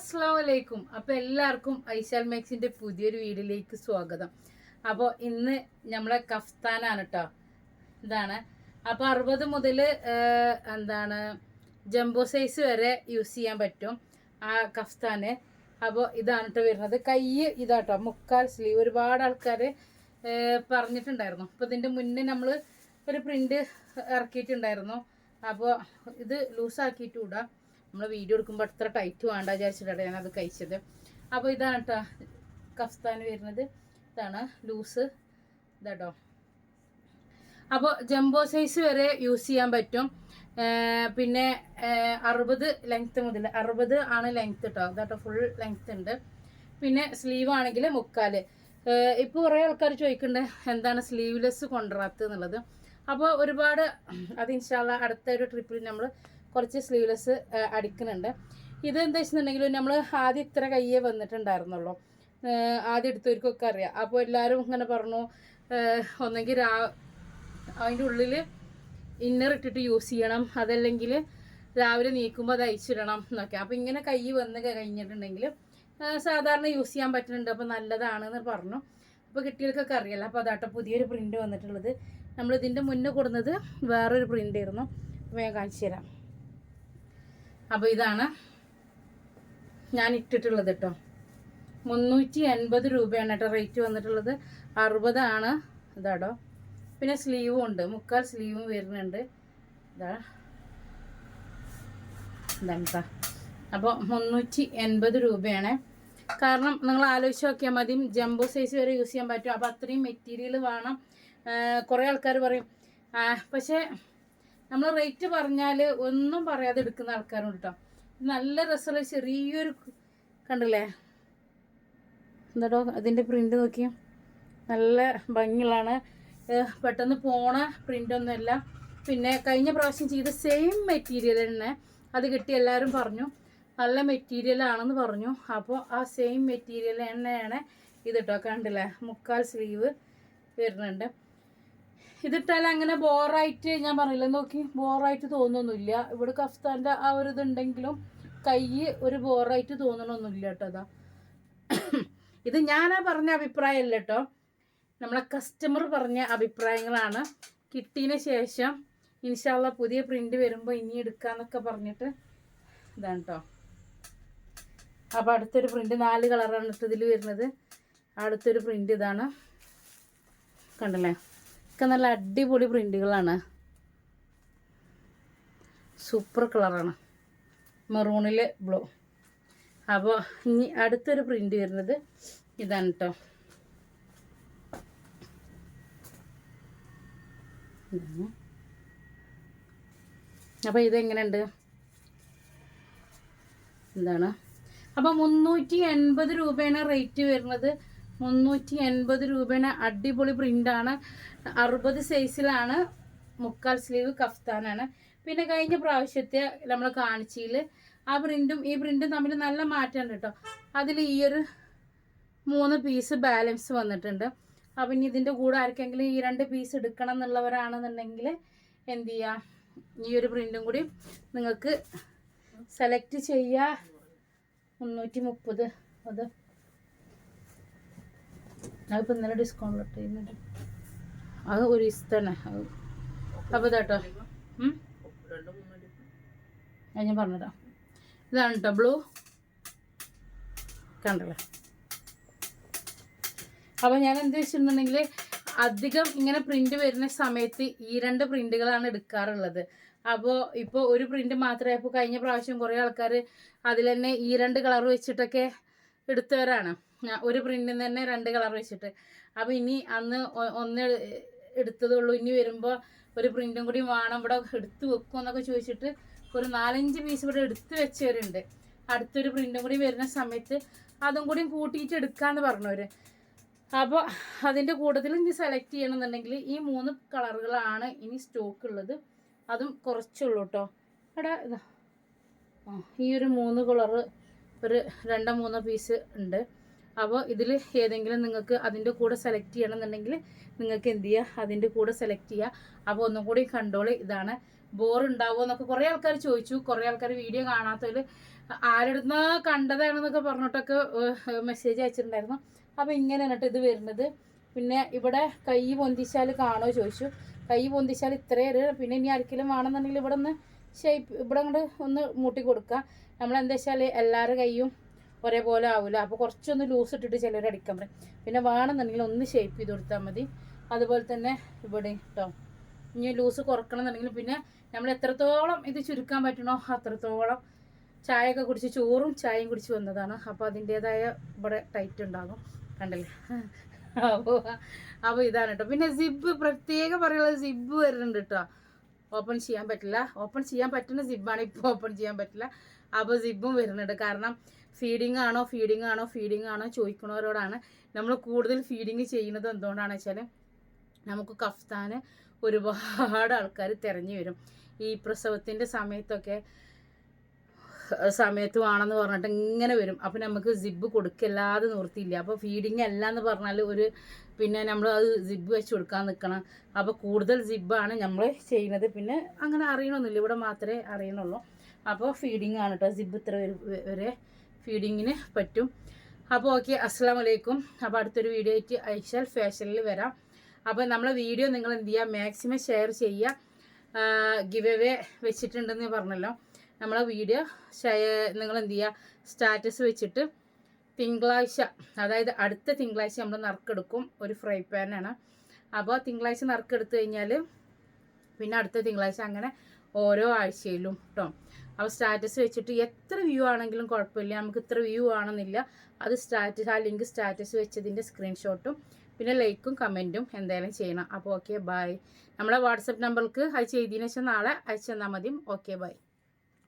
അസ്സാം വലൈക്കും അപ്പോൾ എല്ലാവർക്കും ഐശാൽ മാക്സിന്റെ പുതിയൊരു വീഡിയോയിലേക്ക് സ്വാഗതം. അപ്പോൾ ഇന്ന് നമ്മളെ കഫ്താനാണ് കേട്ടോ ഇതാണ്. അപ്പോൾ അറുപത് മുതൽ എന്താണ് ജംബോ സൈസ് വരെ യൂസ് ചെയ്യാൻ പറ്റും ആ കഫ്താന്. അപ്പോൾ ഇതാണ് കേട്ടോ വരുന്നത്. കൈ ഇതാട്ടോ മുക്കാൽ സ്ലീവ് ഒരുപാട് ആൾക്കാർ പറഞ്ഞിട്ടുണ്ടായിരുന്നു. അപ്പോൾ ഇതിന്റെ മുന്നേ നമ്മൾ ഒരു പ്രിന്റ് ഇറക്കിയിട്ടുണ്ടായിരുന്നു. അപ്പോൾ ഇത് ലൂസാക്കിയിട്ട് വിടാം നമ്മൾ വീഡിയോ എടുക്കുമ്പോൾ അത്ര ടൈറ്റ് വേണ്ട വിചാരിച്ചിട്ടാണ് ഞാനത് കഴിച്ചത്. അപ്പോൾ ഇതാണ് കേട്ടോ കഫ്താൻ വരുന്നത്. ഇതാണ് ലൂസ്. ഇതാട്ടോ. അപ്പോൾ ജംബോ സൈസ് വരെ യൂസ് ചെയ്യാൻ പറ്റും. പിന്നെ അറുപത് ലെങ്ത്ത് മുതൽ അറുപത് ആണ് ലെങ്ത് കേട്ടോ ഇതാട്ടോ ഫുൾ ലെങ്ത്ത് ഉണ്ട്. പിന്നെ സ്ലീവ് ആണെങ്കിൽ മുക്കാൽ ഇപ്പോൾ കുറേ ആൾക്കാർ ചോദിക്കുന്നുണ്ട് എന്താണ് സ്ലീവ്ലെസ് കൊണ്ടുവരാത്തത് എന്നുള്ളത്. അപ്പോൾ ഒരുപാട് അത് ഇൻഷാല്ല അടുത്ത ഒരു ട്രിപ്പിൽ നമ്മൾ കുറച്ച് സ്ലീവ്ലെസ് അടിക്കുന്നുണ്ട്. ഇത് എന്താ വെച്ചിട്ടുണ്ടെങ്കിൽ നമ്മൾ ആദ്യം ഇത്ര കയ്യേ വന്നിട്ടുണ്ടായിരുന്നുള്ളൂ. ആദ്യം എടുത്തവർക്കൊക്കെ അറിയാം. അപ്പോൾ എല്ലാവരും ഇങ്ങനെ പറഞ്ഞു ഒന്നെങ്കിൽ രാ അതിന്റെ ഉള്ളിൽ ഇന്നർ ഇട്ടിട്ട് യൂസ് ചെയ്യണം. അതല്ലെങ്കിൽ രാവിലെ നീക്കുമ്പോൾ അത് അയച്ചിടണം എന്നൊക്കെ. അപ്പോൾ ഇങ്ങനെ കൈ വന്ന് കഴിഞ്ഞിട്ടുണ്ടെങ്കിൽ സാധാരണ യൂസ് ചെയ്യാൻ പറ്റുന്നുണ്ട്. അപ്പോൾ നല്ലതാണെന്ന് പറഞ്ഞു. അപ്പോൾ കുട്ടികൾക്കൊക്കെ അറിയാലോ. അപ്പോൾ അതാട്ടോ പുതിയൊരു പ്രിന്റ് വന്നിട്ടുള്ളത്. നമ്മൾ ഇതിന്റെ മുന്നേ കൊടുന്നത് വേറൊരു പ്രിന്റ് ആയിരുന്നു. അപ്പോൾ ഞാൻ കാണിച്ചു തരാം. അപ്പോൾ ഇതാണ് ഞാൻ ഇട്ടിട്ടുള്ളത് കേട്ടോ. മുന്നൂറ്റി എൺപത് രൂപയാണ് കേട്ടോ റേറ്റ് വന്നിട്ടുള്ളത്. അറുപതാണ്. ഇതാടോ. പിന്നെ സ്ലീവും ഉണ്ട്. മുക്കാൽ സ്ലീവും വരുന്നുണ്ട്. ഇതാ. എന്താ അപ്പോൾ മുന്നൂറ്റി എൺപത് രൂപയാണ്. കാരണം നിങ്ങൾ ആലോചിച്ച് നോക്കിയാൽ മതി. ജംബോ സൈസ് വരെ യൂസ് ചെയ്യാൻ പറ്റും. അപ്പോൾ അത്രയും മെറ്റീരിയൽ വേണം. കുറേ ആൾക്കാർ പറയും പക്ഷേ നമ്മൾ റേറ്റ് പറഞ്ഞാൽ ഒന്നും പറയാതെ എടുക്കുന്ന ആൾക്കാരുണ്ട് കേട്ടോ നല്ല രസമുള്ള ചെറിയൊരു കണ്ടില്ലേ? എന്താടോ അതിന്റെ പ്രിന്റ് നോക്കി നല്ല ഭംഗിയുള്ളതാണ്. പെട്ടെന്ന് പോണ പ്രിന്റൊന്നുമല്ല പിന്നെ കഴിഞ്ഞ പ്രാവശ്യം ചെയ്ത സെയിം മെറ്റീരിയൽ തന്നെ. അത് കിട്ടി എല്ലാവരും പറഞ്ഞു. നല്ല മെറ്റീരിയൽ ആണെന്ന് പറഞ്ഞു. അപ്പോൾ ആ സെയിം മെറ്റീരിയൽ തന്നെയാണ് ഇത് കേട്ടോ കണ്ടില്ലേ? മുക്കാൽ സ്ലീവ് വരുന്നുണ്ട്. ഇതിട്ടാൽ അങ്ങനെ ബോറായിട്ട് ഞാൻ പറയില്ല. നോക്കി ബോറായിട്ട് തോന്നുന്നൊന്നുമില്ല ഇവിടെ കഫ്താന്റെ ആ ഒരു ഇതുണ്ടെങ്കിലും കൈ ഒരു ബോറായിട്ട് തോന്നണമൊന്നുമില്ല കേട്ടോ അതാ. ഇത് ഞാനാ പറഞ്ഞ അഭിപ്രായമല്ല കേട്ടോ. നമ്മളെ കസ്റ്റമർ പറഞ്ഞ അഭിപ്രായങ്ങളാണ്. കിട്ടിയതിന് ശേഷം ഇൻഷാല്ല പുതിയ പ്രിന്റ് വരുമ്പോൾ ഇനി എടുക്കാന്നൊക്കെ പറഞ്ഞിട്ട് ഇതാണ് കേട്ടോ അപ്പോൾ അടുത്തൊരു പ്രിന്റ് നാല് കളറാണ് ഇട്ടതിൽ വരുന്നത്. അടുത്തൊരു പ്രിന്റ് ഇതാണ്. കണ്ടല്ലേ? ഒക്കെ നല്ല അടിപൊളി പ്രിന്റുകളാണ് സൂപ്പർ കളറാണ്. മെറൂണിൽ ബ്ലൂ. അപ്പോൾ ഇനി അടുത്തൊരു പ്രിന്റ് വരുന്നത് ഇതാണ് കേട്ടോ അപ്പോൾ ഇതെങ്ങനെയുണ്ട്? എന്താണ് അപ്പോൾ മുന്നൂറ്റി എൺപത് രൂപയാണ് റേറ്റ് വരുന്നത്. മുന്നൂറ്റി എൺപത് രൂപയുടെ അടിപൊളി പ്രിന്റാണ് അറുപത് സൈസിലാണ് മുക്കാൽ സ്ലീവ് കഫ്താനാണ്. പിന്നെ കഴിഞ്ഞ പ്രാവശ്യത്തെ നമ്മൾ കാണിച്ചതിൽ ആ പ്രിന്റും ഈ പ്രിന്റും തമ്മിൽ നല്ല മാറ്റമുണ്ട് കേട്ടോ. അതിൽ ഈ ഒരു മൂന്ന് പീസ് ബാലൻസ് വന്നിട്ടുണ്ട്. അപ്പം ഇനി ഇതിന്റെ കൂടെ ആർക്കെങ്കിലും ഈ രണ്ട് പീസ് എടുക്കണം എന്നുള്ളവരാണെന്നുണ്ടെങ്കിൽ എന്ത് ചെയ്യുക ഈ ഒരു പ്രിന്റും കൂടി നിങ്ങൾക്ക് സെലക്ട് ചെയ്യുക മുന്നൂറ്റി മുപ്പത് അത് അതിപ്പോൾ ഇന്നലെ ഡിസ്കൗണ്ട് ചെയ്യുന്നുണ്ട് അത് ഒരു ഇഷ്ടമാണ് അത് അപ്പോൾ ഇതാട്ടോ ഞാൻ ഞാൻ പറഞ്ഞതാ. ഇതാണ് കേട്ടോ ബ്ലൂ. കണ്ടല്ലേ? അപ്പോൾ ഞാൻ എന്ത് വെച്ചിട്ടുണ്ടെങ്കിൽ അധികം ഇങ്ങനെ പ്രിന്റ് വരുന്ന സമയത്ത് ഈ രണ്ട് പ്രിന്റുകളാണ് എടുക്കാറുള്ളത്. അപ്പോൾ ഇപ്പോൾ ഒരു പ്രിന്റ് മാത്രമേ അപ്പോൾ കഴിഞ്ഞ പ്രാവശ്യം കുറേ ആൾക്കാർ അതിൽ തന്നെ ഈ രണ്ട് കളർ വെച്ചിട്ടൊക്കെ എടുത്തവരാണ്. ഒരു പ്രിന്റിൽ തന്നെ രണ്ട് കളർ വെച്ചിട്ട്. അപ്പോൾ ഇനി അന്ന് ഒന്ന് എടുത്തതുള്ളൂ. ഇനി വരുമ്പോൾ ഒരു പ്രിന്റും കൂടി വേണം ഇവിടെ എടുത്തു വെക്കും എന്നൊക്കെ ചോദിച്ചിട്ട് ഒരു നാലഞ്ച് പീസ് ഇവിടെ എടുത്ത് വെച്ചവരുണ്ട്. അടുത്തൊരു പ്രിന്റും കൂടി വരുന്ന സമയത്ത് അതും കൂടി കൂട്ടിയിട്ട് എടുക്കാന്ന് പറഞ്ഞവര്. അപ്പോൾ അതിന്റെ കൂട്ടത്തിൽ ഇനി സെലക്ട് ചെയ്യണമെന്നുണ്ടെങ്കിൽ ഈ മൂന്ന് കളറുകളാണ് ഇനി സ്റ്റോക്ക് ഉള്ളത്. അതും കുറച്ചുള്ളൂ കേട്ടോ ഇവിടെ ഈ ഒരു മൂന്ന് കളറ് ഒരു രണ്ടോ മൂന്നോ പീസ് ഉണ്ട്. അപ്പോൾ ഇതിൽ ഏതെങ്കിലും നിങ്ങൾക്ക് അതിന്റെ കൂടെ സെലക്ട് ചെയ്യണമെന്നുണ്ടെങ്കിൽ നിങ്ങൾക്ക് എന്ത് ചെയ്യുക അതിന്റെ കൂടെ സെലക്ട് ചെയ്യുക അപ്പോൾ ഒന്നും കൂടി കണ്ടോളി. ഇതാണ് ബോർ ഉണ്ടാവുമോ എന്നൊക്കെ കുറേ ആൾക്കാർ ചോദിച്ചു. കുറേ ആൾക്കാർ വീഡിയോ കാണാത്തവർ ആരെടുന്ന് കണ്ടതാണെന്നൊക്കെ പറഞ്ഞിട്ടൊക്കെ മെസ്സേജ് അയച്ചിട്ടുണ്ടായിരുന്നു. അപ്പോൾ ഇങ്ങനെ എന്നിട്ട് ഇത് വരുന്നത്. പിന്നെ ഇവിടെ കൈ പൊന്തിച്ചാൽ കാണോ ചോദിച്ചു. കൈ പൊന്തിച്ചാൽ ഇത്രയേ ഒരു പിന്നെ ഇനി ആർക്കെങ്കിലും വേണമെന്നുണ്ടെങ്കിൽ ഇവിടെ ഒന്ന് ഷേപ്പ് ഇവിടെ അങ്ങോട്ട് ഒന്ന് മൂട്ടി കൊടുക്കുക നമ്മൾ എന്താ വെച്ചാൽ എല്ലാവരുടെ കൈയും ഒരേപോലെ ആവില്ല അപ്പോൾ കുറച്ചൊന്ന് ലൂസ് ഇട്ടിട്ട് ചിലർ അടിക്കാൻ പറയും. പിന്നെ വേണമെന്നുണ്ടെങ്കിൽ ഒന്ന് ഷേപ്പ് ചെയ്ത് കൊടുത്താൽ മതി. അതുപോലെ തന്നെ ഇവിടെ കേട്ടോ ഇനി ലൂസ് കുറക്കണം എന്നുണ്ടെങ്കിൽ പിന്നെ നമ്മൾ എത്രത്തോളം ഇത് ചുരുക്കാൻ പറ്റണോ അത്രത്തോളം ചായയൊക്കെ കുടിച്ച് ചോറും ചായയും കുടിച്ച് വന്നതാണ്. അപ്പോൾ അതിന്റേതായ ഇവിടെ ടൈറ്റ് ഉണ്ടാകും. കണ്ടല്ലേ? അപ്പോൾ അപ്പോൾ ഇതാണ് കേട്ടോ പിന്നെ സിബ് പ്രത്യേകം പറയുന്നത് സിബ് വരുന്നുണ്ട് കേട്ടോ ഓപ്പൺ ചെയ്യാൻ പറ്റില്ല. ഓപ്പൺ ചെയ്യാൻ പറ്റുന്ന സിബാണ് ഇപ്പോൾ ഓപ്പൺ ചെയ്യാൻ പറ്റില്ല. അപ്പോൾ സിബും വരുന്നുണ്ട്. കാരണം ഫീഡിങ് ആണോ ഫീഡിങ് ആണോ ഫീഡിങ് ആണോ ചോദിക്കുന്നവരോടാണ് നമ്മൾ കൂടുതൽ ഫീഡിങ് ചെയ്യുന്നത് എന്തുകൊണ്ടാണ് വെച്ചാൽ നമുക്ക് കഫ്താന് ഒരുപാട് ആൾക്കാർ തിരഞ്ഞു വരും. ഈ പ്രസവത്തിന്റെ സമയത്തൊക്കെ സമയത്ത് വേണമെന്ന് പറഞ്ഞിട്ട് ഇങ്ങനെ വരും. അപ്പോൾ നമുക്ക് സിബ് കൊടുക്കല്ലാതെ നിർത്തിയില്ല അപ്പോൾ ഫീഡിങ് അല്ല എന്ന് പറഞ്ഞാൽ ഒരു പിന്നെ നമ്മൾ അത് സിബ് വെച്ച് കൊടുക്കാൻ നിൽക്കണം അപ്പോൾ കൂടുതൽ സിബാണ് നമ്മൾ ചെയ്യുന്നത്. പിന്നെ അങ്ങനെ അറിയണമെന്നില്ല ഇവിടെ മാത്രമേ അറിയണുള്ളൂ. അപ്പോൾ ഫീഡിങ് ആണ് കേട്ടോ സിബ് ഇത്ര വരെ- ഫീഡിങ്ങിന് പറ്റും. അപ്പോൾ ഓക്കെ അസ്സാം വലൈക്കും അപ്പോൾ അടുത്തൊരു വീഡിയോ ആയിട്ട് ഐഷൽ ഫാഷനിൽ വരാം. അപ്പോൾ നമ്മളെ വീഡിയോ നിങ്ങൾ എന്ത് ചെയ്യുക മാക്സിമം ഷെയർ ചെയ്യുക. ഗിവ് അവേ വെച്ചിട്ടുണ്ടെന്ന് പറഞ്ഞല്ലോ. നമ്മളെ വീഡിയോ നിങ്ങൾ എന്ത് ചെയ്യുക സ്റ്റാറ്റസ് വെച്ചിട്ട് തിങ്കളാഴ്ച അതായത് അടുത്ത തിങ്കളാഴ്ച നമ്മൾ നറുക്കെടുക്കും. ഒരു ഫ്രൈ പാനാണ് അപ്പോൾ തിങ്കളാഴ്ച നറുക്കെടുത്ത് കഴിഞ്ഞാൽ പിന്നെ അടുത്ത തിങ്കളാഴ്ച അങ്ങനെ ഓരോ ആഴ്ചയിലും കേട്ടോ അപ്പോൾ സ്റ്റാറ്റസ് വെച്ചിട്ട് എത്ര വ്യൂ ആണെങ്കിലും കുഴപ്പമില്ല. നമുക്ക് ഇത്ര വ്യൂ ആണെന്നില്ല. അത് സ്റ്റാറ്റസ് ആ ലിങ്ക് സ്റ്റാറ്റസ് വെച്ചതിന്റെ സ്ക്രീൻഷോട്ടും പിന്നെ ലൈക്കും കമന്റും എന്തായാലും ചെയ്യണം. അപ്പോൾ ഓക്കെ ബൈ. നമ്മളെ വാട്സപ്പ് നമ്പർക്ക് അത് ചെയ്തതിനു ശേഷം നാളെ അയച്ചു തന്നാൽ മതി ഓക്കെ ബൈ.